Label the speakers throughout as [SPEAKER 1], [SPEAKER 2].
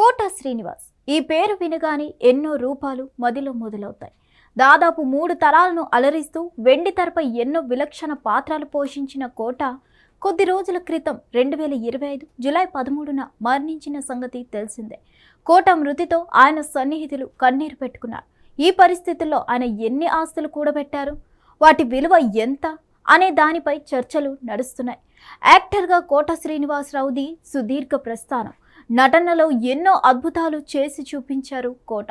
[SPEAKER 1] కోట శ్రీనివాస్. ఈ పేరు వినగానే ఎన్నో రూపాలు మదిలో మొదలవుతాయి. దాదాపు మూడు తరాలను అలరిస్తూ వెండి తెరపై ఎన్నో విలక్షణ పాత్రలు పోషించిన కోట కొద్ది రోజుల క్రితం రెండు వేల ఇరవై ఐదు జులై పదమూడున మరణించిన సంగతి తెలిసిందే. కోట మృతితో ఆయన సన్నిహితులు కన్నీరు పెట్టుకున్నారు. ఈ పరిస్థితుల్లో ఆయన ఎన్ని ఆస్తులు కూడబెట్టారు? వాటి విలువ ఎంత? అనే దానిపై చర్చలు నడుస్తున్నాయి. యాక్టర్గా కోట శ్రీనివాసరావుది సుదీర్ఘ ప్రస్థానం. నటనలో ఎన్నో అద్భుతాలు చేసి చూపించారు కోట.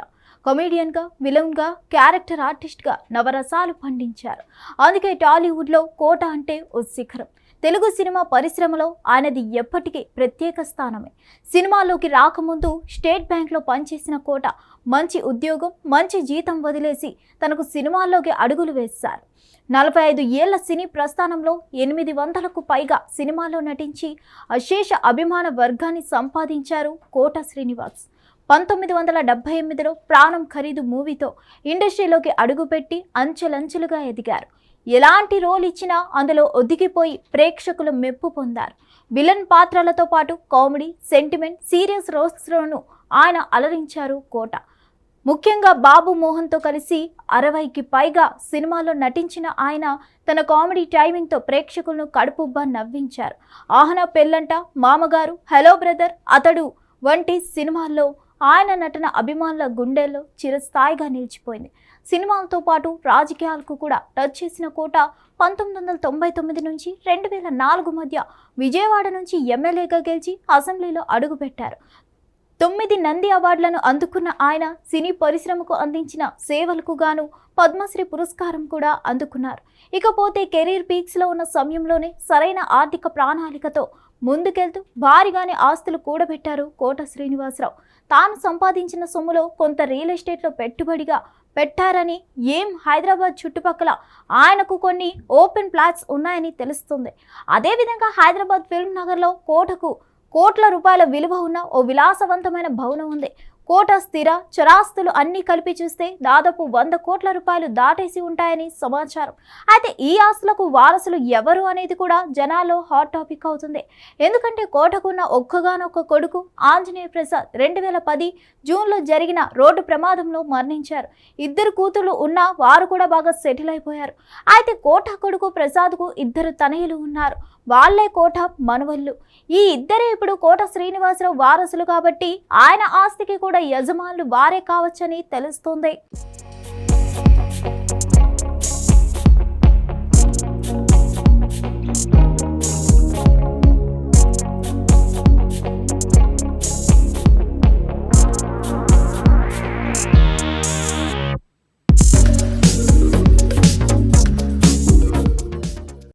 [SPEAKER 1] కమెడియన్గా విలన్గా క్యారెక్టర్ ఆర్టిస్ట్గా నవరసాలు పండించారు. అందుకే టాలీవుడ్లో కోట అంటే ఓ శిఖరం. తెలుగు సినిమా పరిశ్రమలో ఆయనది ఎప్పటికీ ప్రత్యేక స్థానమే. సినిమాలోకి రాకముందు స్టేట్ బ్యాంక్లో పనిచేసిన కోట మంచి ఉద్యోగం మంచి జీతం వదిలేసి తనకు సినిమాల్లోకి అడుగులు వేశారు. నలభై ఐదు ఏళ్ళ సినీ ప్రస్థానంలో ఎనిమిది వందలకు పైగా సినిమాల్లో నటించి అశేష అభిమాన వర్గాన్ని సంపాదించారు కోట శ్రీనివాస్. పంతొమ్మిది వందల డెబ్బై ఎనిమిదిలో ప్రాణం ఖరీదు మూవీతో ఇండస్ట్రీలోకి అడుగుపెట్టి అంచెలంచెలుగా ఎదిగారు. ఎలాంటి రోల్ ఇచ్చినా అందులో ఒదిగిపోయి ప్రేక్షకులు మెప్పు పొందారు. విలన్ పాత్రలతో పాటు కామెడీ సెంటిమెంట్ సీరియస్ రోల్స్లోనూ ఆయన అలరించారు కోట. ముఖ్యంగా బాబు మోహన్తో కలిసి అరవైకి పైగా సినిమాల్లో నటించిన ఆయన తన కామెడీ టైమింగ్తో ప్రేక్షకులను కడుపుబ్బా నవ్వించారు. ఆహన పెళ్ళంట మామగారు హలో బ్రదర్ అతడు వంటి సినిమాల్లో ఆయన నటన అభిమానుల గుండెల్లో చిరస్థాయిగా నిలిచిపోయింది. సినిమాలతో పాటు రాజకీయాలకు కూడా టచ్ చేసిన కోట పంతొమ్మిది వందల తొంభై తొమ్మిది నుంచి రెండు వేల నాలుగు మధ్య విజయవాడ నుంచి ఎమ్మెల్యేగా గెలిచి అసెంబ్లీలో అడుగుపెట్టారు. తొమ్మిది నంది అవార్డులను అందుకున్న ఆయన సినీ పరిశ్రమకు అందించిన సేవలకు గాను పద్మశ్రీ పురస్కారం కూడా అందుకున్నారు. ఇకపోతే కెరీర్ పీక్స్లో ఉన్న సమయంలోనే సరైన ఆర్థిక ప్రణాళికతో ముందుకెళ్తూ భారీగానే ఆస్తులు కూడబెట్టారు కోట శ్రీనివాసరావు. తాను సంపాదించిన సొమ్ములో కొంత రియల్ ఎస్టేట్లో పెట్టుబడిగా పెట్టారని ఏం హైదరాబాద్ చుట్టుపక్కల ఆయనకు కొన్ని ఓపెన్ ప్లాట్స్ ఉన్నాయని తెలుస్తుంది. అదేవిధంగా హైదరాబాద్ ఫిల్మ్ నగర్లో కోటకు కోట్ల రూపాయల విలువ ఉన్న ఓ విలాసవంతమైన భవనం ఉంది. కోట స్థిర చరాస్తులు అన్నీ కలిపి చూస్తే దాదాపు వంద కోట్ల రూపాయలు దాటేసి ఉంటాయని సమాచారం. అయితే ఈ ఆస్తులకు వారసులు ఎవరు అనేది కూడా జనాల్లో హాట్ టాపిక్ అవుతుంది. ఎందుకంటే కోటకున్న ఒక్కగానొక్క కొడుకు ఆంజనేయ ప్రసాద్ రెండు వేల పది జూన్లో జరిగిన రోడ్డు ప్రమాదంలో మరణించారు. ఇద్దరు కూతురు ఉన్నా వారు కూడా బాగా సెటిల్ అయిపోయారు. అయితే కోట కొడుకు ప్రసాద్కు ఇద్దరు తనయులు ఉన్నారు. వాళ్ళే కోట మనవళ్ళు. ఈ ఇద్దరే ఇప్పుడు కోట శ్రీనివాసరావు వారసులు కాబట్టి ఆయన ఆస్తికి కూడా యజమానులు వారే కావచ్చని తెలుస్తోంది.